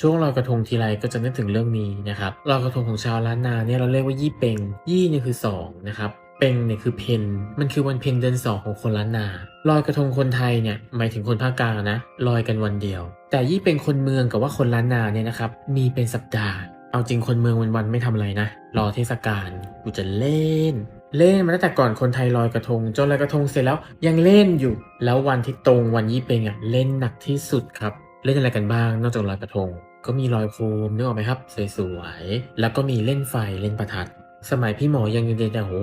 ช่วงลอยกระทงทีไรก็จะนึกถึงเรื่องนี้นะครับลอยกระทงของชาวล้านนาเนี่ยเราเรียกว่ายี่เปงยี่เนี่ยคือสองนะครับเปงเนี่ยคือเพนมันคือวันเพ็ญเดือนสองของคนล้านนาลอยกระทงคนไทยเนี่ยหมายถึงคนภาคกลางนะลอยกันวันเดียว แต่ยี่เป็นคนเมืองกับว่าคนล้านนาเนี่ยนะครับมีเป็นสัปดาห์ เอาจริงคนเมืองวันๆไม่ทำอะไรนะรอเทศกาลกูจะเล่น เล่นมาตั้งแต่ก่อนคนไทยลอยกระทงจนลอยกระทงเสร็จแล้วยังเล่นอยู่ แล้ววันที่ตรงวันยี่เปงอะเล่นหนักที่สุดครับ เล่นอะไรกันบ้างนอกจากลอยกระทง ก็มีลอยโคมนึกออกไหมครับ สวยๆ แล้วก็มีเล่นไฟเล่นประทัด สมัยพี่หมอยังเด็กๆแต่โห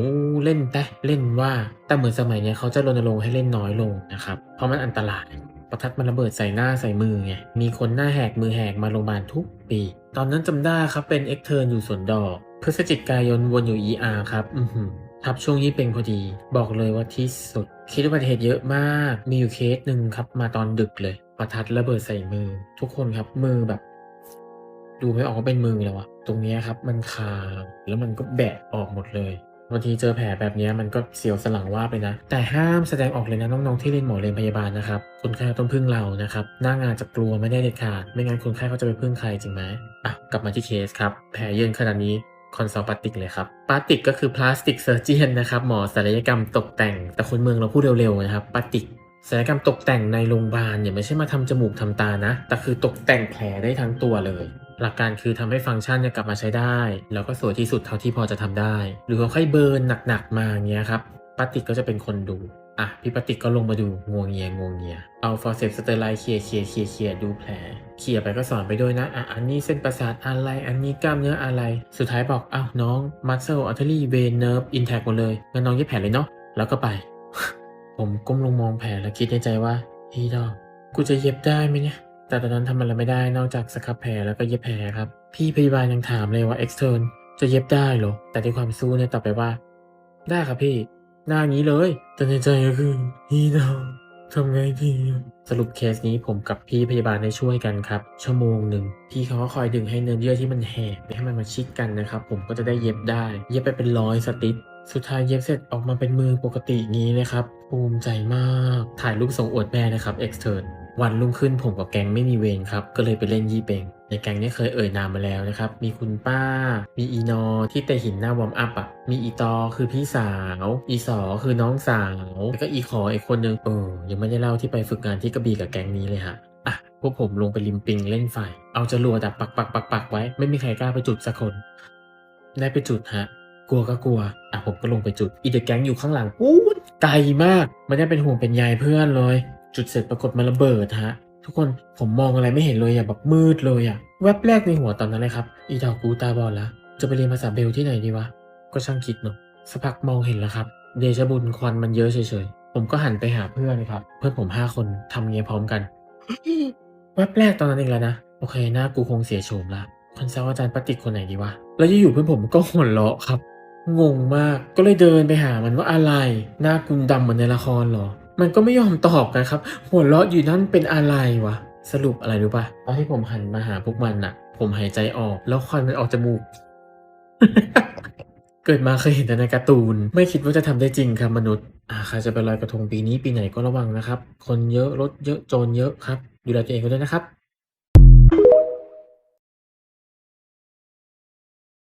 เล่นแต่เล่นว่าแต่เหมือนสมัยเนี้ยเขาจะรณรงค์ให้เล่นน้อยลงนะครับเพราะมันอันตรายประทัดมันระเบิดใส่หน้าใส่มือไง มีคนหน้าแหกมือแหกมาโรงพยาบาลทุกปี ตอนนั้นจำได้ครับเป็นเอ็กเทิร์นอยู่สวนดอก พฤศจิกายนวนอยู่ ER ครับ อือหือทับช่วงยี่เป็งพอดี บอกเลยว่าที่สุด คิดว่าอุบัติเหตุเยอะมาก มีอยู่เคสหนึ่งครับ มาตอนดึกเลย ประทัดระเบิดใส่มือ ทุกคนครับ มือแบบ ดูไม่ออกว่าเป็นมือแล้วอะตรงนี้ครับ มันคาแล้วมันก็แบะออกหมดเลยบางทีเจอแผลแบบนี้มันก็เสียวสลังว่าไปนะ แต่ห้ามแสดงออกเลยนะน้องๆที่เรียนหมอเรียนพยาบาลนะครับคนไข้ต้องพึ่งเรานะครับหน้างานจะกลัวไม่ได้เด็ดขาด ไม่งั้นคนไข้เขาจะไปพึ่งใครจริงไหมอะกลับมาที่เคสครับ แผลเยินขนาดนี้ คอนซัลปาติกเลยครับปาติกก็คือพลาสติกเซอร์เจียนนะครับหมอศัลยกรรมตกแต่ง แต่คนเมืองเราพูดเร็วๆนะครับปาติกศัลยกรรมตกแต่งในโรงพยาบาลเนี่ยไม่ใช่มาทำจมูกทำตานะ แต่คือตกแต่งแผลได้ทั้งตัวเลย หลักการคือทำให้ฟังก์ชันเนี่ยกลับมาใช้ได้ แล้วก็สวยที่สุดเท่าที่พอจะทำได้ หรือค่อยเบิร์นหนักๆมาอย่างเงี้ยครับปาติกก็จะเป็นคนดู อะพี่ปาติกก็ลงมาดูงวงเงียงวงเงีย เอาฟอร์เซปสเตอร์ไลเคลียเคลียเคลียเคลียดูแผลเคลียไปก็สอนไปด้วยนะอะอันนี้เส้นประสาทอะไร อันนี้กล้ามเนื้ออะไร สุดท้ายบอกอ้าวน้องมัสเซลอัลเทอรี่เวนเนิร์ฟอินแทกหมดเลยงั้นน้องเย็บแผลเลยเนาะแล้วก็ไป ผมก้มลงมองแผลแล้วคิดในใจว่าพี่ดอกกูจะเย็บได้ไหมเนี่ยแต่ตอนนั้นทำอะไรไม่ได้นอกจากสครับแผลแล้วก็เย็บแผลครับ พี่พยาบาลยังถามเลยว่า extern จะเย็บได้เหรอ แต่ด้วยความสู้เนี่ยตอบไปว่า ได้ครับพี่ หน้างี้เลย แต่ในใจก็คือพี่ดอกทำไงดีสรุปเคสนี้ผมกับพี่พยาบาลได้ช่วยกันครับ ชั่วโมงหนึ่งพี่เขาก็คอยดึงให้เนื้อเยื่อที่มันแหกไม่ให้มันมาชิดกันนะครับ ผมก็จะได้เย็บได้ เย็บไปเป็นร้อยสติปสุดท้ายเย็บเสร็จออกมาเป็นมือปกติงี้เลยครับภูมิใจมาก ถ่ายรูปส่งอวดแม่นะครับเอ็กเซิร์ดวันรุ่งขึ้นผมกับแก๊งไม่มีเวรครับก็เลยไปเล่นยี่เปงในแก๊งเนี้เคยเอ่ยนามมาแล้วนะครับ มีคุณป้า มีอีนอที่เตะหินหน้าวอร์มอัพอะ มีอีตอคือพี่สาว อีสอคือน้องสาว แล้วก็อีขออีกคนนึงเออยังไม่ได้เล่าที่ไปฝึกงานที่กระบี่กับแก๊งนี้เลยฮะอะพวกผมลงไปริมปิงเล่นไฟ เอาจรวดอะปักปักปักปักไว้ ไม่มีใครกล้าไปจุดสักคน ได้ไปจุดฮะ กลัวก็กลัว อะผมก็ลงไปจุด อีเดอะแก๊งอยู่ข้างหลังอู้ไกลมากไม่ได้เป็นห่วงเป็นใยเพื่อนเลย จุดเสร็จปรากฏมันระเบิดฮะ ทุกคนผมมองอะไรไม่เห็นเลยอะแบบมืดเลยอะแวบแรกในหัวตอนนั้นเลยครับ อีดอกกูตาบอดล้วจะไปเรียนภาษาเบลที่ไหนดีวะ ก็ช่างคิดเนาะสักพักมองเห็นแล้วครับ เดชบุญควันมันเยอะเฉยๆ ผมก็หันไปหาเพื่อนครับ เพื่อนผมห้าคนทำเงี้ยพร้อมกันแวบแรกตอนนั้นเองแล้วนะ โอเคหน้ากูคงเสียโฉมละคอนเซิลอาจารย์ปฏิกคนไหนดีวะ แล้วอยู่ๆเพื่อนผมก็หัวเราะครับ งงมาก ก็เลยเดินไปหามันว่าอะไร หน้ากุมดำเหมือนในละครเหรอ มันก็ไม่ยอมตอบกันครับ หัวเราะอยู่นั่นเป็นอะไรวะ สรุปอะไรรู้ปะตอนที่ผมหันมาหาพวกมันน่ะผมหายใจออก แล้วควันมันออกจมูก เกิดมาเคยเห็นแต่ในการ์ตูน ไม่คิดว่าจะทำได้จริงครับมนุษย์อ่าใครจะไปลอยกระทงปีนี้ปีไหนก็ระวังนะครับ คนเยอะรถเยอะโจรเยอะครับ ดูแลตัวเองกันด้วยนะครับ